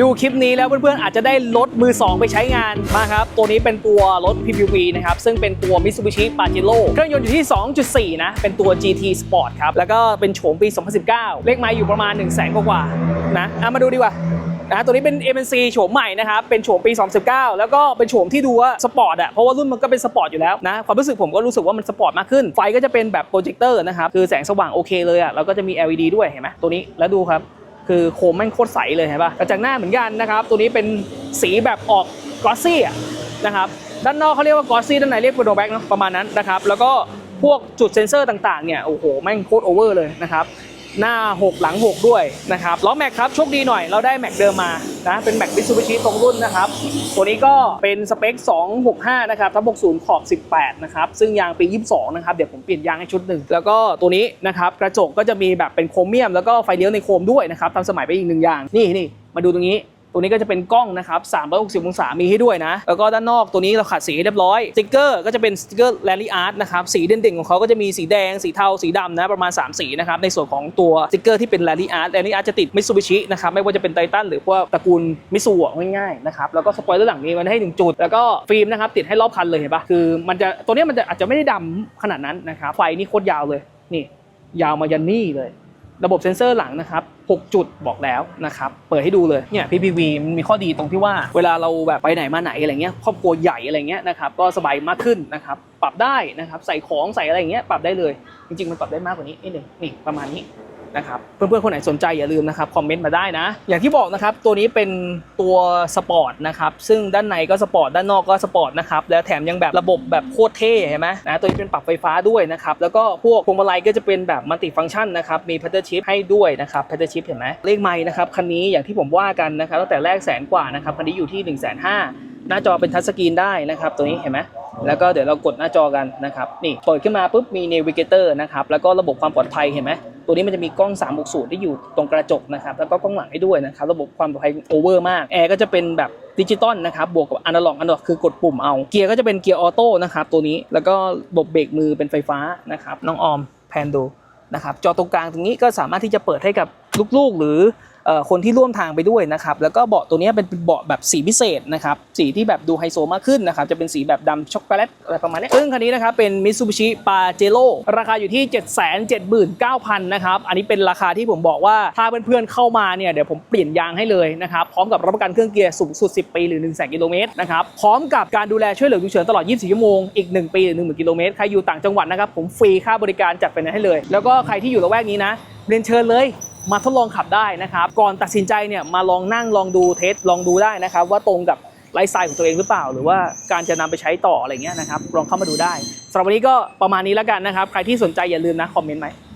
ดูคลิปนี้แล้วเพื่อนๆอาจจะได้รถมือ 2 ไปใช้งานมาครับ ตัวนี้เป็นตัวรถ PPV นะครับ ซึ่งเป็นตัว Mitsubishi Pajero เครื่องยนต์อยู่ที่ 2.4 นะ เป็นตัว GT Sport ครับ แล้วก็เป็นโฉมปี 2019 เลขไม้อยู่ประมาณ 1 0 0 0 0แสนกว่าๆนะอะมาดูดีกว่านะตัวนี้เป็น MNC โฉมใหม่นะครับ เป็นโฉมปี 2019 แล้วก็เป็นโฉมที่ดูว่าสปอร์ตอะเพราะว่ารุ่นมันก็เป็นสปอร์ตอยู่แล้วนะ ความรู้สึกผมก็รู้สึกว่ามันสปอร์ตมากขึ้น ไฟก็จะเป็นแบบโปรเจคเตอร์นะครับ คือแสงสว่างโอเคเลยอะแล้วก็จะมี LED ด้วย เห็นไหมตัวนี้ แล้วดูครับ คือโคมแม่งโคตรใสเลยเห็นปะกระจังหน้าเหมือนกันนะครับ ตัวนี้เป็นสีแบบออกกอสซี่นะครับ ด้านนอกเขาเรียกว่ากอสซี่ ด้านในเรียกโปรแบ็กเนาะประมาณนั้นนะครับ แล้วก็พวกจุดเซ็นเซอร์ต่างๆ เนี่ย โอ้โห แม่งโคตรโอเวอร์เลยนะครับ หน้า 6 หลัง 6 ด้วยนะครับ ล้อแม็กครับ โชคดีหน่อย เราได้แม็กเดิมมา นะเป็นแม็กมิสูบิชิตรงรุ่นนะครับ ตัวนี้ก็เป็นสเปค 265 นะครับทับ60 ขอบ 18 นะครับ ซึ่งยางปี 22 นะครับ เดี๋ยวผมเปลี่ยนยางให้ชุดหนึ่ง แล้วก็ตัวนี้นะครับกระจกก็จะมีแบบเป็นโครเมียม แล้วก็ไฟเลี้ยวในโครมด้วยนะครับทำสมัยไปอีกหนึ่งอย่าง นี่นี่มาดูตรงนี้ ตัวนี้ก็จะเป็นกล้องนะครับ360 องศา มีให้ด้วยนะ แล้วก็ด้านนอกตัวนี้เราขัดสีให้เรียบร้อย สติกเกอร์ก็จะเป็นสติกเกอร์แรลลี่อาร์ตนะครับ สีเด่นๆของเขาก็จะมีสีแดง สีเทา สีดำนะ ประมาณ 3 สีนะครับ ในส่วนของตัวสติกเกอร์ที่เป็นแรลลี่อาร์ตแรลลี่อาร์ตจะติดมิตซูบิชินะครับ ไม่ว่าจะเป็นไททันหรือพวกตระกูลมิซูอะง่ายๆนะครับ แล้วก็สปอยเลอร์หลังมีมันให้หนึ่งจุด แล้วก็ฟิล์มนะครับติดให้รอบคันเลยเห็นปะคือมันจะตัวนี้มันจะอาจจะไม่ได้ดำขนาดนั้นนะครับไฟนี่โคตรยาวเลยนี่ยาวมายันนี่เลย ระบบเซ็นเซอร์หลังนะครับ 6 จุดบอกแล้วนะครับเปิดให้ดูเลยเนี่ย PPV มันมีข้อดีตรงที่ว่า เวลาเราแบบไปไหนมาไหนอะไรเงี้ยครอบครัวใหญ่อะไรเงี้ยนะครับก็สบายมากขึ้นนะครับปรับได้นะครับใส่ของใส่อะไรเงี้ยปรับได้เลย จริงๆมันปรับได้มากกว่านี้นิดหนึ่งนี่ประมาณนี้ นะครับเพื่อนๆคนไหนสนใจอย่าลืมนะครับคอมเมนต์มาได้นะ อย่างที่บอกนะครับตัวนี้เป็นตัวสปอร์ตนะครับซึ่งด้านในก็สปอร์ตด้านนอกก็สปอร์ตนะครับแล้วแถมยังแบบระบบแบบโคตรเท่เห็นไหมนะตัวนี้เป็นปรับไฟฟ้าด้วยนะครับแล้วก็พวกพวงมาลัยก็จะเป็นแบบมัลติฟังก์ชันนะครับมีพัตเตอร์ชิพให้ด้วยนะครับพัตเตอร์ชิพเห็นไหมเลขไม้นะครับคันนี้อย่างที่ผมว่ากันนะครับตั้งแต่แรกแสนกว่านะครับคันนี้อยู่ที่1นึ่งแสนห้า หน้าจอเป็นทัชสกรีนได้นะครับตัวนี้เห็นไหมแล้วก็เดี๋ยวเรากดหน้าจอกันนะครับนี่เปิดขึ้นมาปุ๊บมี Navigator นะครับแล้วก็ระบบความปลอดภัยเห็นไหมตัวนี้มันจะมีกล้อง 360 ที่อยู่ตรงกระจกนะครับแล้วก็กล้องหลังให้ด้วยนะครับระบบความปลอดภัยโอเวอร์มากแอร์ก็จะเป็นแบบดิจิตอลนะครับบวกกับอนาล็อกอนาล็อกคือกดปุ่มเอาเกียร์ก็จะเป็นเกียร์ออโต้นะครับตัวนี้แล้วก็ระบบเบรกมือเป็นไฟฟ้านะครับน้องออมแพนดูนะครับจอตรงกลางตรงนี้ก็สามารถที่จะเปิดให้กับลูกๆ หรือ คนที่ร่วมทางไปด้วยนะครับแล้วก็เบาะตัวนี้เป็นเบาะแบบสีพิเศษนะครับสีที่แบบดูไฮโซมากขึ้นนะครับจะเป็นสีแบบดำช็อกโกแลตอะไรประมาณนี้ซึ่งคันนี้นะครับเป็น Mitsubishi Pajero ราคาอยู่ที่ 779,000นะครับอันนี้เป็นราคาที่ผมบอกว่าถ้าเพื่อนๆเข้ามาเนี่ยเดี๋ยวผมเปลี่ยนยางให้เลยนะครับพร้อมกับรับประกันเครื่องเกียร์สูงสุด 10 ปีหรือ 1 0 0 0 0 0กิโลเมตรนะครับพร้อมกับการดูแลช่วยเหลือฉุกเฉินตลอด 24 ชั่วโมงอีก 1 ปีหรือ1 0 0 0กิโลเมตรใครอยู่ต่างจังหวัดนะครับผมฟรีค่าบริการจัดไปให้เลย แล้วก็ใครที่อยู่ละแวกนี้นะเรียนเชิญเลย มาทดลองขับได้นะครับ ก่อนตัดสินใจเนี่ยมาลองนั่งลองดูเทสลองดูได้นะครับ ว่าตรงกับไลฟ์สไตล์ของตัวเองหรือเปล่า หรือว่าการจะนำไปใช้ต่ออะไรเงี้ยนะครับลองเข้ามาดูได้สำหรับวันนี้ก็ประมาณนี้แล้วกันนะครับ ใครที่สนใจอย่าลืมนะคอมเมนต์ไหม